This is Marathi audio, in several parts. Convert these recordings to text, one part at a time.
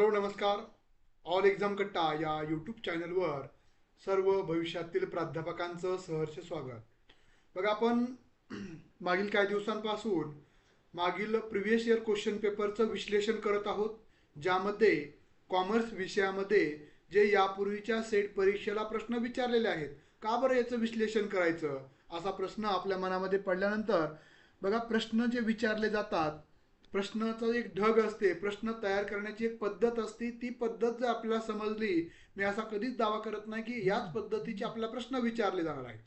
हॅलो नमस्कार. ऑल एक्झाम कट्टा या यूट्यूब चॅनलवर सर्व भविष्यातील प्राध्यापकांचं सहर्ष स्वागत. बघा आपण मागील काही दिवसांपासून मागील प्रिव्हियस इयर क्वेश्चन पेपरचं विश्लेषण करत आहोत ज्यामध्ये कॉमर्स विषयामध्ये जे यापूर्वीच्या सेट परीक्षेला प्रश्न विचारलेले आहेत का बरं याचं विश्लेषण करायचं? असा प्रश्न आपल्या मनामध्ये पडल्यानंतर बघा प्रश्न जे विचारले जातात प्रश्नाचा एक ढग असते. प्रश्न तयार करण्याची एक पद्धत असते. ती पद्धत जर आपल्याला समजली मी असा कधीच दावा करत नाही की याच पद्धतीचे आपल्याला प्रश्न विचारले जाणार आहेत.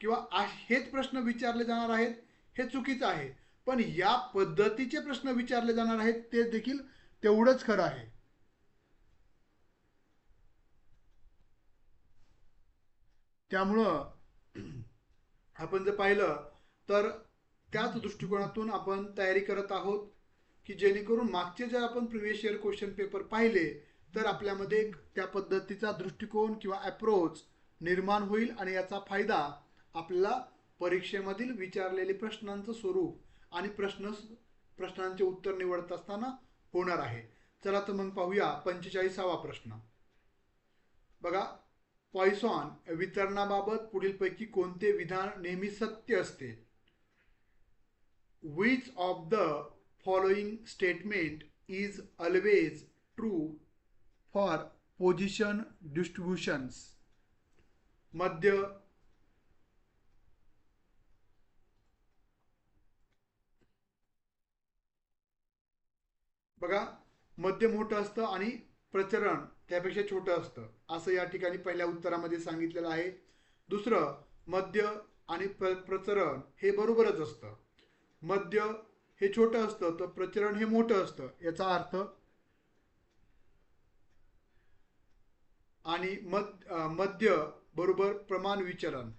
किंवा हेच प्रश्न विचारले जाणार आहेत हे चुकीचं आहे. पण या पद्धतीचे प्रश्न विचारले जाणार आहेत ते देखील तेवढंच खरं आहे. त्यामुळं आपण जर पाहिलं तर त्याच दृष्टिकोनातून आपण तयारी करत आहोत. की जेणेकरून मागचे जर आपण प्रिव्हियस इयर क्वेश्चन पेपर पाहिले तर आपल्यामध्ये एक त्या पद्धतीचा दृष्टिकोन किंवा अप्रोच निर्माण होईल आणि याचा फायदा आपल्याला परीक्षेमधील विचारलेले प्रश्नांचं स्वरूप आणि प्रश्न प्रश्नांचे उत्तर निवडत असताना होणार आहे. चला तर मग पाहूया पंचेचाळीसावा प्रश्न. बघा पॉयसॉन वितरणाबाबत पुढीलपैकी कोणते विधान नेहमी सत्य असते? Which of the following statement is always true for position distributions. मध्य बघा मध्य मोठं असतं आणि प्रचरण त्यापेक्षा छोटं असतं. असं या ठिकाणी पहिल्या उत्तरामध्ये सांगितलेलं आहे. दुसरं मध्य आणि प्र प्रचरण हे बरोबरच असतं. मध्य हे छोटं असतं तर प्रचरण हे मोठं असतं. याचा अर्थ आणि मद मध्य बरोबर प्रमाण विचलन.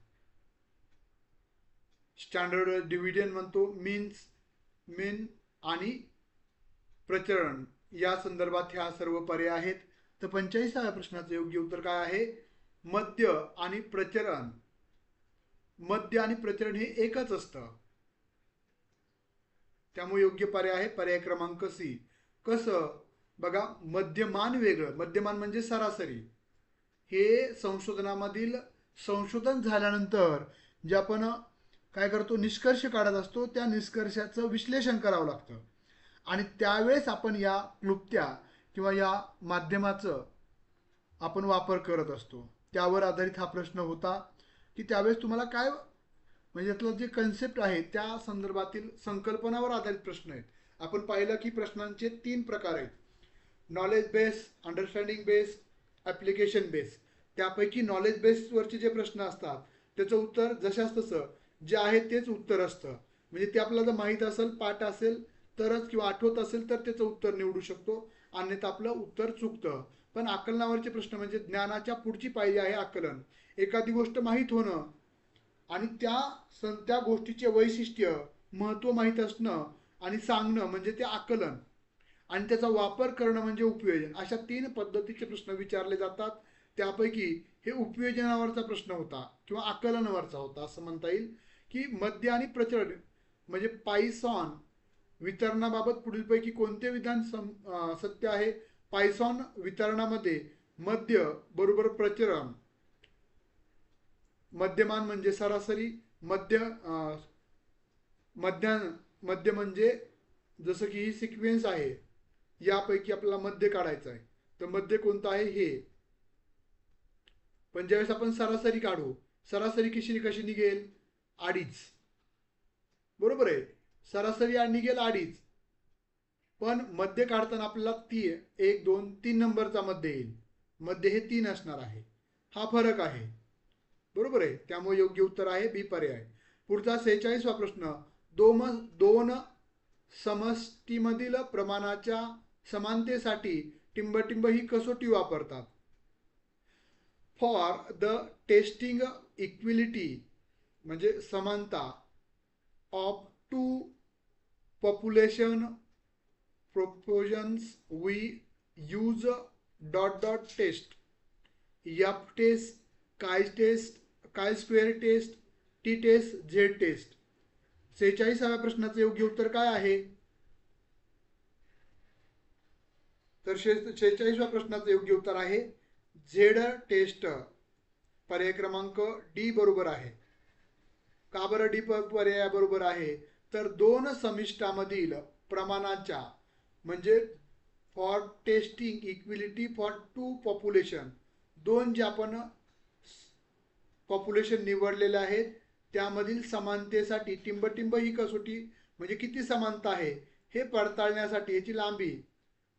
स्टँडर्ड डिव्हिजन म्हणतो मीन्स मीन आणि प्रचरण या संदर्भात ह्या सर्व पर्याय आहेत. तर पंचेचाळीसाव्या प्रश्नाचं योग्य उत्तर काय आहे? मध्य आणि प्रचरण मध्य आणि प्रचरण हे एकच असतं. त्यामुळे योग्य पर्याय आहे पर्याय क्रमांक सी. कसं? बघा मध्यमान वेगळं. मध्यमान म्हणजे सरासरी. हे संशोधनामधील संशोधन झाल्यानंतर जे आपण काय करतो? निष्कर्ष काढत असतो. त्या निष्कर्षाचं विश्लेषण करावं लागतं. आणि त्यावेळेस आपण या क्लुप्त्या किंवा या माध्यमाचं आपण वापर करत असतो. त्यावर आधारित हा प्रश्न होता की त्यावेळेस तुम्हाला काय म्हणजे यातलं जे कन्सेप्ट आहे त्या संदर्भातील संकल्पनावर आधारित प्रश्न आहेत. आपण पाहिलं की प्रश्नांचे तीन प्रकार आहेत. Knowledge base understanding base application base त्यापैकी नॉलेज बेसवरचे जे प्रश्न असतात त्याचं उत्तर जशाच तसं जे आहे तेच उत्तर असतं. म्हणजे ते आपल्याला जर माहीत असेल पाठ असेल तरच किंवा आठवत असेल तर त्याचं उत्तर निवडू शकतो. अन्यथा आपलं उत्तर चुकतं. पण आकलनावरचे प्रश्न म्हणजे ज्ञानाच्या पुढची पायरी आहे आकलन. एखादी गोष्ट माहीत होणं आणि त्या सं त्या गोष्टीचे वैशिष्ट्य महत्त्व माहीत असणं आणि सांगणं म्हणजे ते आकलन. आणि त्याचा वापर करणं म्हणजे उपयोजन. अशा तीन पद्धतीचे प्रश्न विचारले जातात. त्यापैकी हे उपयोजनावरचा प्रश्न होता किंवा आकलनावरचा होता असं म्हणता येईल की मद्य आणि प्रचलन म्हणजे पायसॉन वितरणाबाबत पुढीलपैकी कोणते विधान सम सत्य आहे? पायसॉन वितरणामध्ये मद्य बरोबर प्रचरण मध्यमान म्हणजे सरासरी मध्य मध्यान मध्य म्हणजे जसं की ही सिक्वेन्स आहे यापैकी आपल्याला मध्य काढायचं आहे. तर मध्य कोणतं आहे? हे. पण ज्यावेळेस आपण सरासरी काढू सरासरी किशी कशी निघेल? अडीच. बरोबर आहे? सरासरी निघेल अडीच. पण मध्य काढताना आपल्याला ती एक दोन तीन नंबरचा मध्य येईल. मध्य हे तीन असणार आहे. हा फरक आहे. बरोबर आहे? त्यामुळे योग्य उत्तर आहे बी पर्याय पुढचा सेहेचाळीसवा प्रश्न दोम दोन समष्टीमधील प्रमाणाच्या समानतेसाठी टिंबटिंब ही कसोटी वापरतात. फॉर द टेस्टिंग इक्विलिटी म्हणजे समानता of two population proportions we use dot dot test F test chi test chi square test T test Z test? सेहेचाळीसाव्या प्रश्नाचं योग्य उत्तर काय आहे? तर शे शेहेचाळीसव्या प्रश्नाचं योग्य उत्तर आहे झेड टेस्ट. पर्याय क्रमांक डी बरोबर आहे. का बरं डी प- पर्याय बरोबर आहे? तर दोन समिष्टामधील प्रमाणाच्या म्हणजे for testing equality for two population दोन जे आपण पॉप्युलेशन निवडलेले आहेत त्यामधील समानतेसाठी टिंबटिंब ही कसोटी म्हणजे किती समानता आहे हे पडताळण्यासाठी याची लांबी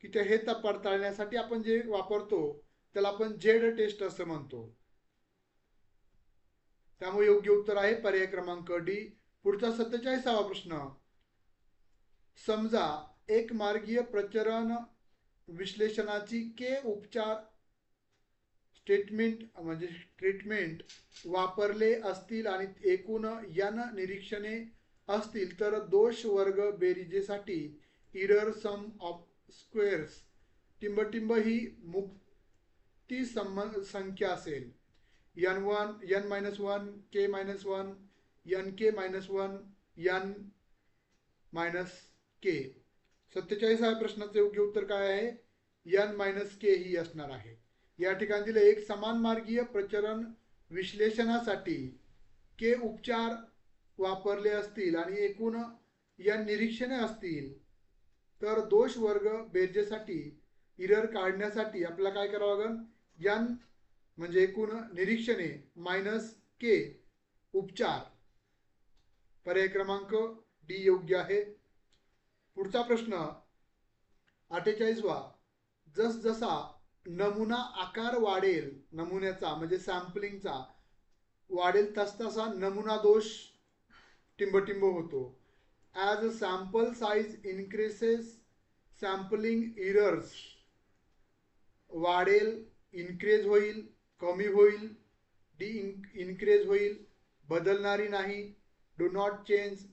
की हे तर पडताळण्यासाठी आपण जे वापरतो त्याला आपण जेड टेस्ट असं म्हणतो. त्यामुळे योग्य उत्तर आहे पर्याय क्रमांक डी पुढचा सत्तेचाळीसावा प्रश्न. समजा एक मार्गीय प्रचरण विश्लेषणाची के उपचार स्टेटमेंट म्हणजे ट्रीटमेंट वापरले असतील आणि एकूण यन निरीक्षणे असतील तर दोष वर्ग बेरीजेसाठी इरर सम ऑफ स्क्वेअर्स टिंबटिंब ही मुक्ती सम संख्या असेल. N one n minus one k minus one n k minus one n minus k सत्तेचाळीसाव्या प्रश्नाचे योग्य उत्तर काय आहे? यन मायनस के ही असणार आहे. या ठिकाणी दिलं एक समान मार्गीय प्रचरण विश्लेषणासाठी के उपचार वापरले असतील आणि एकूण या निरीक्षणे असतील तर दोष वर्ग बेरजेसाठी इरर काढण्यासाठी आपल्याला काय करावं लागेल यान म्हणजे एकूण निरीक्षणे मायनस के उपचार. पर्याय क्रमांक डी योग्य आहे. पुढचा प्रश्न अठ्ठेचाळीसवा जसजसा नमुना आकार वाढेल नमुन्याचा म्हणजे सॅम्पलिंगचा वाढेल तसतसा नमुना दोष टिंबटिंब होतो. As a sample size increases sampling errors वाढेल इन्क्रीज होईल कमी होईल डी इन्क्रीज होईल बदलणारी नाही डू नॉट चेंज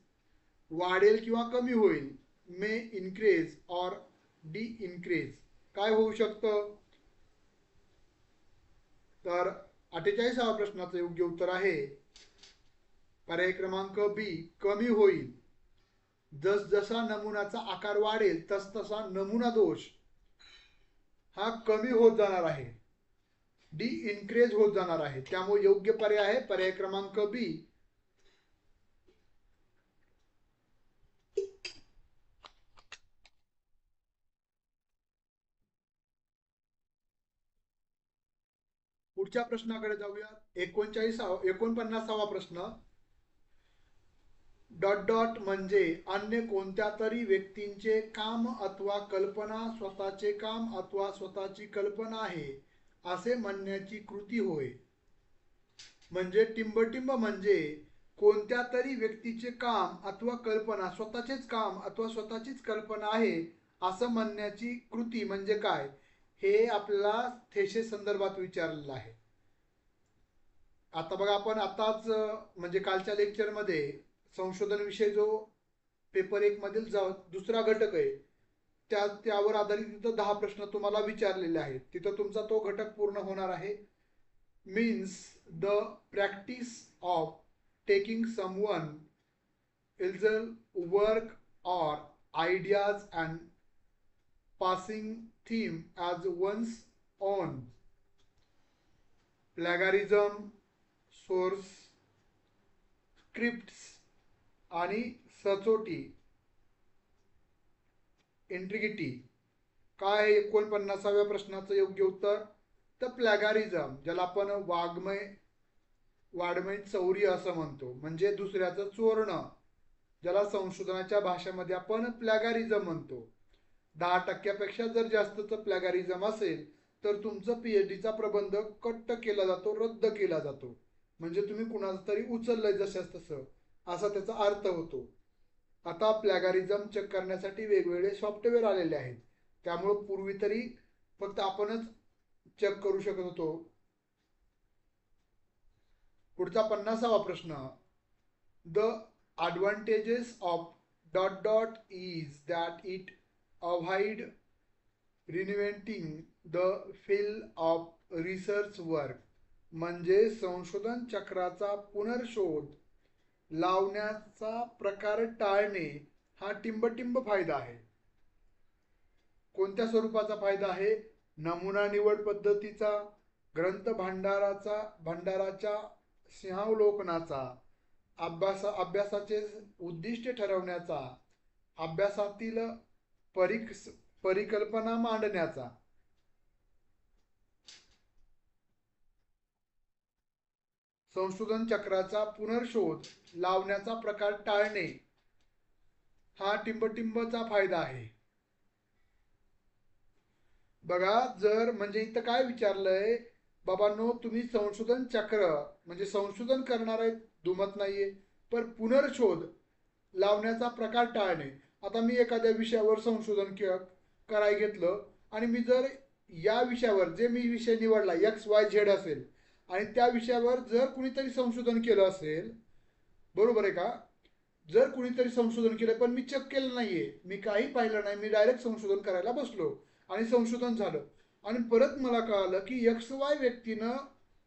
वाढेल किंवा कमी होईल may increase or decrease काय होऊ शकतं? तर अठ्ठेचाळीसावा प्रश्नाचं योग्य उत्तर आहे. पर्याय क्रमांक बी कमी होईल. जस जसा नमुन्याचा आकार वाढेल तस तसा नमुना दोष. हा कमी होत जाणार आहे. डी इन्क्रीज होत जाणार आहे. त्यामुळे योग्य पर्याय आहे. पर्याय क्रमांक बी पुढच्या प्रश्नाकडे जाऊया. एकोणचाळीसावा एकोणपन्नासावा प्रश्न. डॉट डॉट म्हणजे अन्य कोणत्या तरी व्यक्तींचे काम अथवा कल्पना स्वतःचे काम अथवा स्वतःची कल्पना आहे असे म्हणण्याची कृती होय. म्हणजे टिंबटिंब म्हणजे कोणत्या तरी व्यक्तीचे काम अथवा कल्पना स्वतःचेच काम अथवा स्वतःचीच कल्पना आहे असं म्हणण्याची कृती म्हणजे काय? हे आपल्याला थेशे संदर्भात विचारलेलं आहे. आता बघा आपण आताच म्हणजे कालच्या लेक्चरमध्ये संशोधन विषय जो पेपर एक मधील जा दुसरा घटक आहे त्या त्यावर आधारित तिथं दहा प्रश्न तुम्हाला विचारलेले आहेत. तिथं तुमचा तो घटक पूर्ण होणार आहे. Means the practice of taking some one is a work or ideas and passing them as one's on Plagiarism, source scripts आणि सचोटी. इंट्रिगिटी काय आहे एकोणपन्नासाव्या प्रश्नाचं योग्य उत्तर? तर प्लॅगारिझम ज्याला आपण वाघमय वाडमय चौरी असं म्हणतो. म्हणजे दुसऱ्याचं चोरणं ज्याला संशोधनाच्या भाषेमध्ये आपण प्लॅगारिझम म्हणतो. दहा टक्क्यापेक्षा जर जास्तचं प्लॅगारिझम असेल तर तुमचं पी एच डीचा प्रबंध कट्ट केला जातो रद्द केला जातो. म्हणजे तुम्ही कुणाचं तरी उचललंय जशास तसं. असा त्याचा अर्थ होतो. आता प्लॅगारिझम चेक करण्यासाठी वेगवेगळे सॉफ्टवेअर आलेले आहेत. त्यामुळं पूर्वी तरी फक्त आपणच चेक करू शकत होतो. पुढचा पन्नासावा प्रश्न. The advantages of dot dot is that it avoid reinventing the field of research work म्हणजे संशोधन चक्राचा पुनर्शोध लावण्याचा प्रकार टाळणे हा टिंबटिंब फायदा आहे. कोणत्या स्वरूपाचा फायदा आहे? नमुना निवड पद्धतीचा ग्रंथ भांडाराचा भांडाराच्या सिंहावलोकनाचा अभ्यासा अभ्यासाचे उद्दिष्ट ठरवण्याचा अभ्यासातील परिक परिकल्पना मांडण्याचा. संशोधन चक्राचा पुनर्शोध लावण्याचा प्रकार टाळणे हा टिंबटिंबचा फायदा आहे. बघा जर म्हणजे इथं काय विचारलंय बाबांनो तुम्ही संशोधन चक्र म्हणजे संशोधन करणार आहे दुमत नाहीये पण पुनर्शोध लावण्याचा प्रकार टाळणे. आता मी एखाद्या विषयावर संशोधन करायला कराय घेतलं आणि मी जर या विषयावर जे मी विषय निवडला एक्स वाय झेड असेल आणि त्या विषयावर जर कुणीतरी संशोधन केलं असेल बरोबर आहे का? जर कुणीतरी संशोधन केलं पण मी चेक केलं नाहीये मी काही पाहिलं नाही मी डायरेक्ट संशोधन करायला बसलो आणि संशोधन झालं. आणि परत मला कळालं की एक्स वाय व्यक्तीनं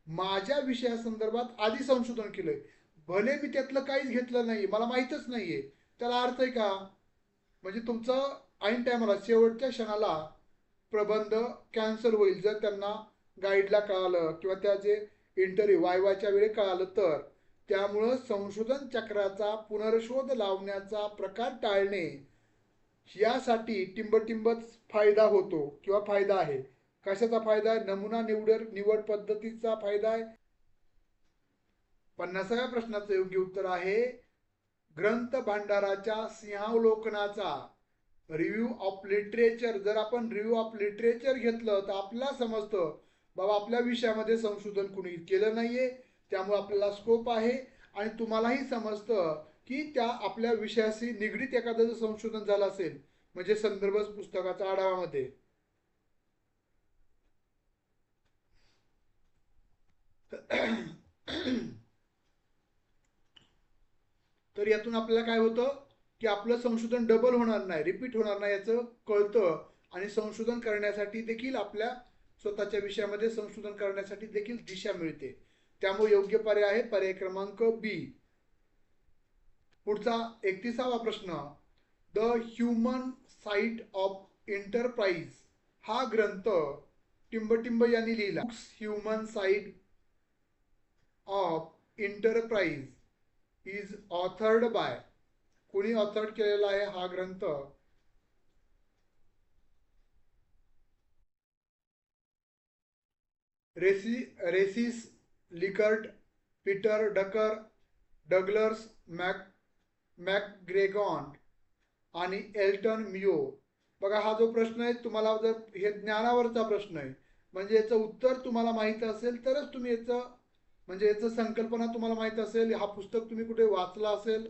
माझ्या विषयासंदर्भात आधी संशोधन केलंय. भले मी त्यातलं काहीच घेतलं नाही मला माहीतच नाहीये. त्याला अर्थ आहे का? म्हणजे तुमचं ऐन टायमाला शेवटच्या क्षणाला प्रबंध कॅन्सल होईल जर त्यांना गाईडला कळालं किंवा त्याचे इंटरव्ह्यू वायवाच्या वेळी कळालं तर त्यामुळं संशोधन चक्राचा पुनर्शोध लावण्याचा प्रकार टाळणे यासाठी टिंबटिंबच फायदा होतो किंवा फायदा आहे. कशाचा फायदा आहे? नमुना निवड निवड पद्धतीचा फायदा आहे. पन्नासाव्या प्रश्नाचं योग्य उत्तर आहे ग्रंथ भांडाराच्या सिंहावलोकनाचा रिव्ह्यू ऑफ लिटरेचर जर आपण रिव्ह्यू ऑफ लिटरेचर घेतलं तर आपल्याला समजतं बाबा आपल्या विषयामध्ये संशोधन कुणी केलं नाहीये त्यामुळे आपल्याला स्कोप आहे. आणि तुम्हालाही समजतं की त्या आपल्या विषयाशी निगडीत एखादं जर संशोधन झालं असेल म्हणजे संदर्भ पुस्तकाचा आढावामध्ये. तर यातून आपल्याला काय होतं की आपलं संशोधन डबल होणार नाही रिपीट होणार नाही याचं कळतं. आणि संशोधन करण्यासाठी देखील आपल्या स्वतःच्या विषयामध्ये संशोधन करण्यासाठी देखील दिशा मिळते. त्यामुळे योग्य पर्याय आहे पर्याय क्रमांक बी पुढचा एकतीसावा प्रश्न. The human side of enterprise हा ग्रंथ टिंबटिंब यांनी लिहिला. Human side of enterprise is authored by कुणी ऑथर्ड केलेला आहे हा ग्रंथ? Rensi Rensis Likert Peter Drucker Douglas Mac McGregor आणि एल्टन मियो. बघा हा जो प्रश्न आहे तुम्हाला जर हे ज्ञानावरचा प्रश्न आहे म्हणजे याचं उत्तर तुम्हाला माहीत असेल तरच तुम्ही याचं म्हणजे याचं संकल्पना तुम्हाला माहीत असेल हा पुस्तक तुम्ही कुठे वाचला असेल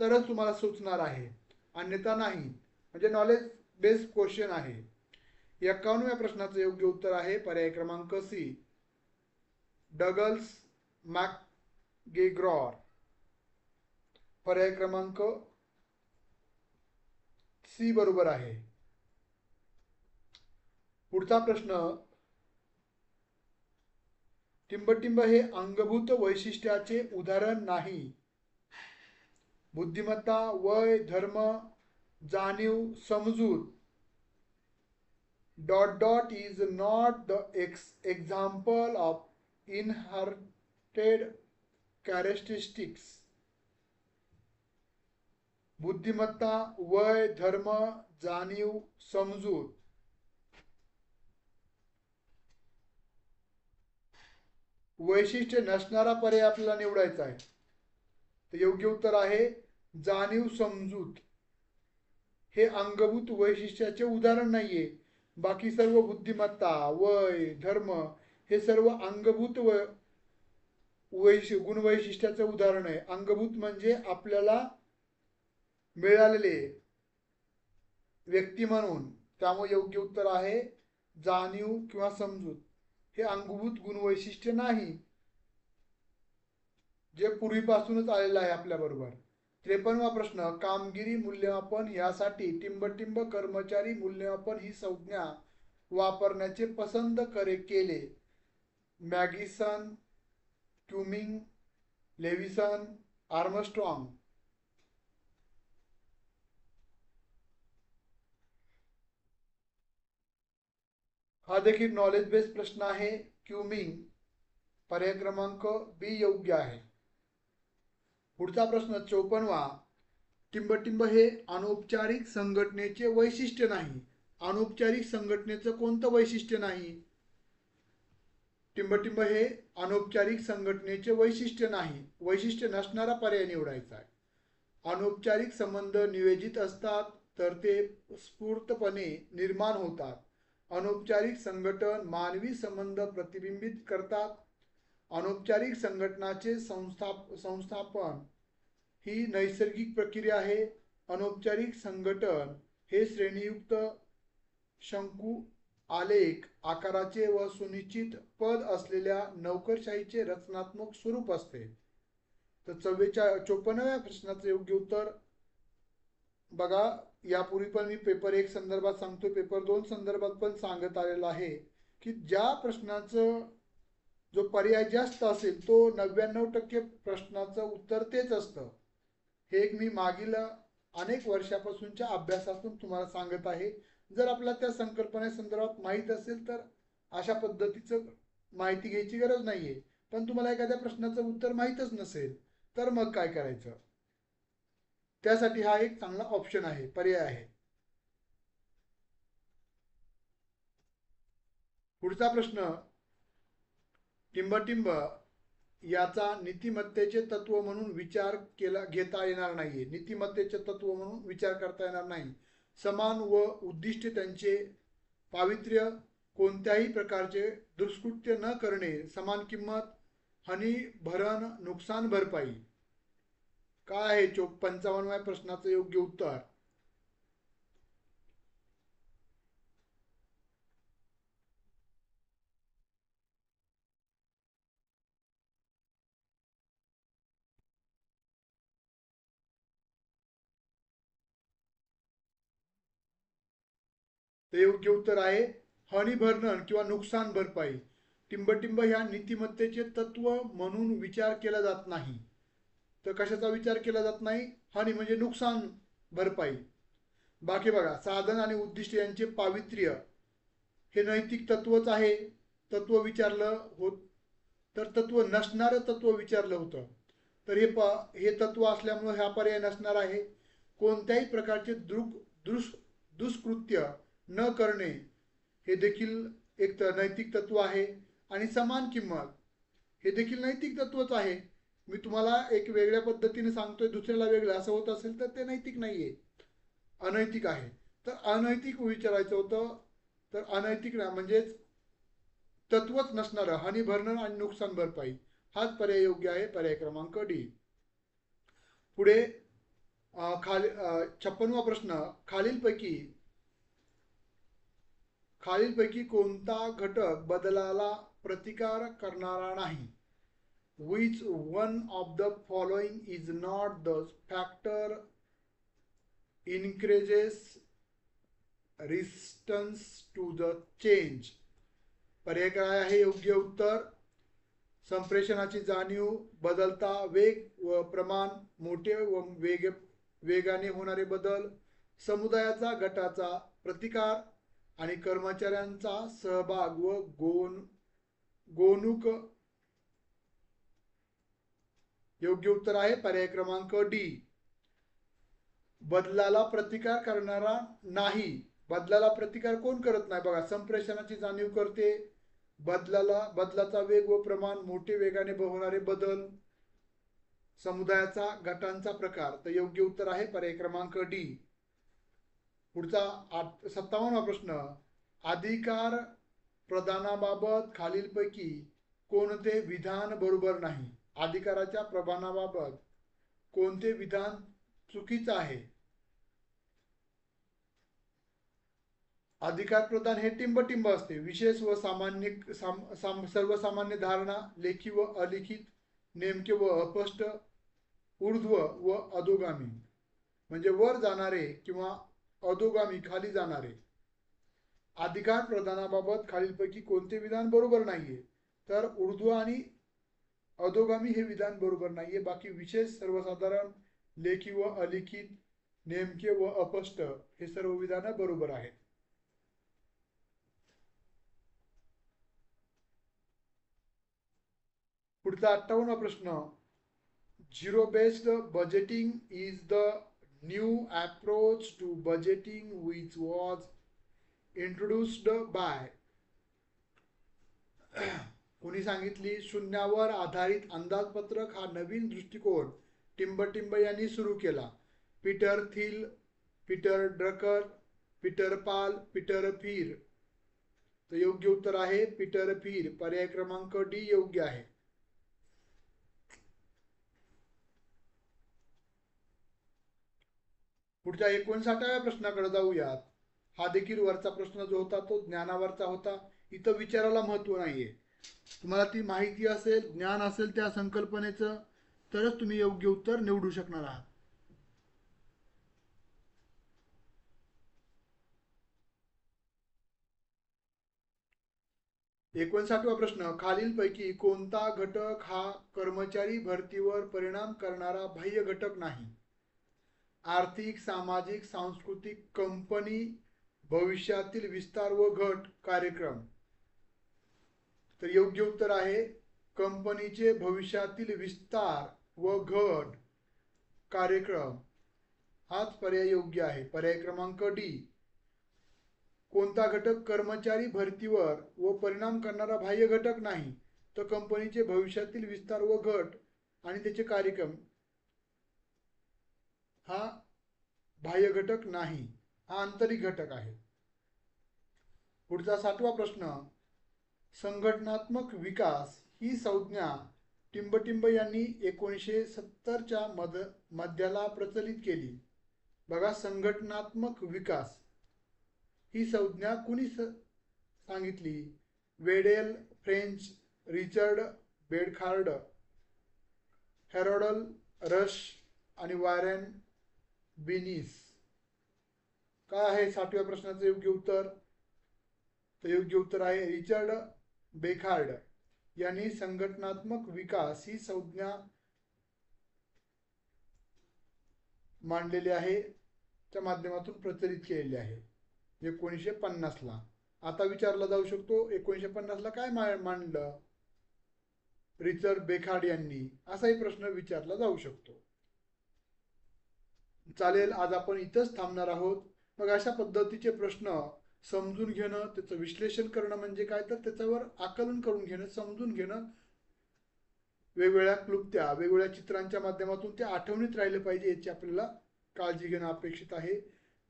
तरच तुम्हाला सुचणार आहे. अन्यथा नाही. म्हणजे नॉलेज बेस्ड क्वेश्चन आहे. एकावन्नव्या प्रश्नाचं योग्य उत्तर आहे पर्याय क्रमांक सी. डगल्स मॅक गेग्रॉर पर्याय क्रमांक सी बरोबर आहे. पुढचा प्रश्न टिंबटिंब हे अंगभूत वैशिष्ट्याचे उदाहरण नाही. बुद्धिमत्ता वय धर्म जाणीव समजूत. Dot dot is not the ex example of inherited characteristics बुद्धिमत्ता वय धर्म जाणीव समजूत. वैशिष्ट्य नसणारा पर्याय आपल्याला निवडायचा आहे. तर योग्य उत्तर आहे जाणीव समजूत. हे अंगभूत वैशिष्ट्याचे उदाहरण नाहीये. बाकी सर्व बुद्धिमत्ता वय धर्म हे सर्व अंगभूत व वैश गुणवैशिष्ट्याचं उदाहरण आहे. अंगभूत म्हणजे आपल्याला मिळालेले व्यक्ती म्हणून. त्यामुळे योग्य उत्तर आहे जाणीव किंवा समजूत. हे अंगभूत गुणवैशिष्ट्य नाही जे पूर्वीपासूनच आलेलं आहे आपल्याबरोबर त्रेपन्नवा प्रश्न कामगिरी मूल्यमापन यासाठी टिंबटिंब कर्मचारी मूल्यमापन ही संज्ञा वापरण्याचे पसंत करे केले. मॅगिसन क्युमिंग लेविसन आर्मस्ट्रॉंग. हा देखील नॉलेज बेस्ड प्रश्न आहे. क्युमिंग पर्याय क्रमांक बी योग्य आहे. पुढचा प्रश्न चौपनवा. टिंबटिंब हे अनौपचारिक संघटनेचे वैशिष्ट्य नाही. अनौपचारिक संघटनेचं कोणतं वैशिष्ट्य नाही? टिंबटिंब हे अनौपचारिक संघटनेचे वैशिष्ट्य नाही. वैशिष्ट्य नसणारा पर्याय निवडायचा आहे. अनौपचारिक संबंध नियोजित असतात तर ते स्फूर्तपणे निर्माण होतात. अनौपचारिक संघटन मानवी संबंध प्रतिबिंबित करतात. अनौपचारिक संघटनाचे संस्थाप संस्थापन ही नैसर्गिक प्रक्रिया आहे. अनौपचारिक संघटन हे श्रेणीयुक्त शंकू आलेख आकाराचे व सुनिश्चित पद असलेल्या नोकरशाहीचे रचनात्मक स्वरूप असते. तर चव्वेच्या चोपन्नव्या प्रश्नाचं योग्य उत्तर. बघा यापूर्वी पण मी पेपर एक संदर्भात सांगतो पेपर दोन संदर्भात पण सांगत आलेला आहे की ज्या प्रश्नाचं जो पर्याय जास्त असेल तो नव्याण्णव टक्के प्रश्नाचं उत्तर तेच असतं. हे एक मी मागील अनेक वर्षापासूनच्या अभ्यासातून तुम्हाला सांगत आहे. जर आपल्याला त्या संकल्पनेसंदर्भात माहीत असेल तर अशा पद्धतीचं माहिती घ्यायची गरज नाही आहे पण तुम्हाला एखाद्या प्रश्नाचं उत्तर माहीतच नसेल तर मग काय करायचं? त्यासाठी हा एक चांगला ऑप्शन आहे पर्याय आहे. पुढचा प्रश्न टिंबटिंब याचा नीतिमत्तेचे तत्व म्हणून विचार केला घेता येणार नाहीये. नीतिमत्तेचे तत्व म्हणून विचार करता येणार नाही. समान व उद्दिष्ट त्यांचे पावित्र्य कोणत्याही प्रकारचे दुष्कृत्य न करणे समान किंमत हानी भरण नुकसान भरपाई. काय आहे चो पंचावन्नव्या प्रश्नाचं योग्य उत्तर? हे योग्य उत्तर आहे. हानी भरणं किंवा नुकसान भरपाई. टिंबटिंब ह्या नीतिमत्तेचे तत्व म्हणून विचार केला जात नाही. तर कशाचा विचार केला जात नाही? हानी म्हणजे नुकसान भरपाई. बाकी बघा साधन आणि उद्दिष्ट यांचे पावित्र्य. हे नैतिक तत्वच आहे. तत्व विचारलं होत तर तत्व नसणारं तत्व विचारलं होतं. तर हे प हे तत्व असल्यामुळं हा पर्याय नसणार आहे. कोणत्याही प्रकारचे दृक दुष् दुष्कृत्य न करणे हे देखील एक तर नैतिक तत्व आहे आणि समान किंमत. हे देखील नैतिक तत्वच आहे. मी तुम्हाला एक वेगळ्या पद्धतीने सांगतोय दुसऱ्याला वेगळं असं होत असेल तर ते नैतिक नाही आहे अनैतिक आहे. तर अनैतिक विचारायचं होतं तर अनैतिक ना म्हणजेच तत्वच नसणारं हानी भरणं आणि नुकसान भरपाई. हाच पर्याय योग्य आहे पर्याय क्रमांक डी पुढे खाली छप्पनवा प्रश्न. खालीलपैकी खालीलपैकी कोणता घटक बदलाला प्रतिकार करणारा नाही? Which one of the following is not the factor increases resistance to the change पर्याय काय आहे? योग्य उत्तर. संप्रेषणाची जाणीव बदलता वेग व प्रमाण मोठे व वेग वेगाने होणारे बदल समुदायाचा गटाचा प्रतिकार आणि कर्मचाऱ्यांचा सहभाग व गोन गोनुक योग्य उत्तर आहे. पर्याय क्रमांक डी बदलाला प्रतिकार करणारा नाही. बदलाला प्रतिकार कोण करत नाही? बघा संप्रेषणाची जाणीव करते. बदलाला बदलाचा वेग व प्रमाण मोठे वेगाने होणारे बदल समुदायाचा गटांचा प्रकार. तर योग्य उत्तर आहे. पर्याय क्रमांक डी पुढचा आठ सत्तावन्नवा प्रश्न. अधिकार प्रदानाबाबत खालीलपैकी कोणते विधान बरोबर नाही? अधिकाराच्या प्रदानाबाबत कोणते विधान चुकीचं आहे? अधिकार प्रदान हे टिंबटिंब असते. विशेष व सामान्य साम, साम, सर्वसामान्य धारणा लेखी व अलिखित नेमके व अस्पष्ट ऊर्ध्व व अधोगामी. म्हणजे वर जाणारे किंवा अधोगामी खाली जाणारे. अधिकार प्रदानाबाबत खालीलपैकी कोणते विधान बरोबर नाहीये? तर उर्दू आणि अधोगामी हे विधान बरोबर नाहीये. बाकी विशेष सर्वसाधारण लेखी व अलिखित नेमके व अपष्ट हे सर्व विधान बरोबर आहेत. पुढचा अठ्ठावन्न प्रश्न. Zero based budgeting is the new approach to budgeting which was introduced by कोणी सांगितली? शून्यावर आधारित अंदाजपत्रक हा नवीन दृष्टिकोन टिंबटिंब यांनी सुरू केला. Peter Thiel Peter Drucker Peter Paul Peter फीर तर योग्य उत्तर आहे पीटर फीर पर्याय क्रमांक डी योग्य आहे. पुढच्या एकोणसाठाव्या प्रश्नाकडे जाऊयात. हा देखील वरचा प्रश्न जो होता तो ज्ञानावरचा होता. इथं विचाराला महत्त्व आहे तुम्हाला ती माहिती असेल ज्ञान असेल त्या संकल्पनेचं तरच तुम्ही योग्य उत्तर निवडू शकणार आहात. एकोणसाठवा प्रश्न खालीलपैकी कोणता घटक हा कर्मचारी भरतीवर परिणाम करणारा बाह्य घटक नाही? आर्थिक सामाजिक सांस्कृतिक कंपनी भविष्यातील विस्तार व घट कार्यक्रम. तर योग्य उत्तर आहे कंपनीचे भविष्यातील विस्तार व घट कार्यक्रम. हाच पर्याय योग्य आहे. पर्याय क्रमांक डी. कोणता घटक कर्मचारी भरतीवर व परिणाम करणारा बाह्य घटक नाही तर कंपनीचे भविष्यातील विस्तार व घट आणि त्याचे कार्यक्रम. हा बाह्य घटक नाही हा आंतरिक घटक आहे. पुढचा सातवा प्रश्न संघटनात्मक विकास ही संज्ञा टिंबटिंब यांनी एकोणीसशे सत्तरच्या मध मध्याला प्रचलित केली. बघा संघटनात्मक विकास ही संज्ञा कुणी स सांगितली? Wendell French Richard Beckhard Harold Rush आणि वारेन बेनिस. काय आहे सातव्या प्रश्नाचं योग्य उत्तर? तर योग्य उत्तर आहे रिचर्ड बेखार्ड यांनी संघटनात्मक विकास ही संज्ञा मांडलेली आहे. त्या माध्यमातून प्रचलित केलेली आहे. एकोणीसशे पन्नासला आता विचारला जाऊ शकतो एकोणीसशे पन्नासला काय मा मांडलं? रिचर्ड बेखार्ड यांनी असाही प्रश्न विचारला जाऊ शकतो. चालेल आज आपण इथंच थांबणार आहोत. मग अशा पद्धतीचे प्रश्न समजून घेणं त्याचं विश्लेषण करणं म्हणजे काय? तर त्याच्यावर आकलन करून घेणं समजून घेणं. वेगवेगळ्या क्लुप्त्या वेगवेगळ्या चित्रांच्या माध्यमातून ते आठवणीत राहिले पाहिजे याची आपल्याला काळजी घेणं अपेक्षित आहे.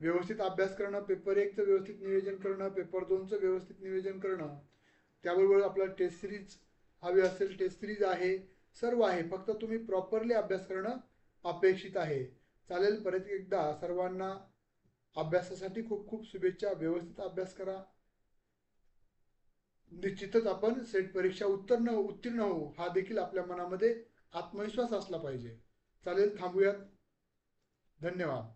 व्यवस्थित अभ्यास करणं पेपर एकचं व्यवस्थित नियोजन करणं पेपर दोनचं व्यवस्थित नियोजन करणं. त्याबरोबर आपला टेस्ट सिरीज हवी असेल टेस्ट सिरीज आहे सर्व आहे. फक्त तुम्ही प्रॉपरली अभ्यास करणं अपेक्षित आहे. चालेल. परत एकदा सर्वांना अभ्यासासाठी खूप खूप शुभेच्छा. व्यवस्थित अभ्यास करा. निश्चितच आपण सेट परीक्षा उत्तीर्ण उत्तीर्ण होऊ. हा देखील आपल्या मनामध्ये आत्मविश्वास असला पाहिजे. चालेल थांबूयात. धन्यवाद.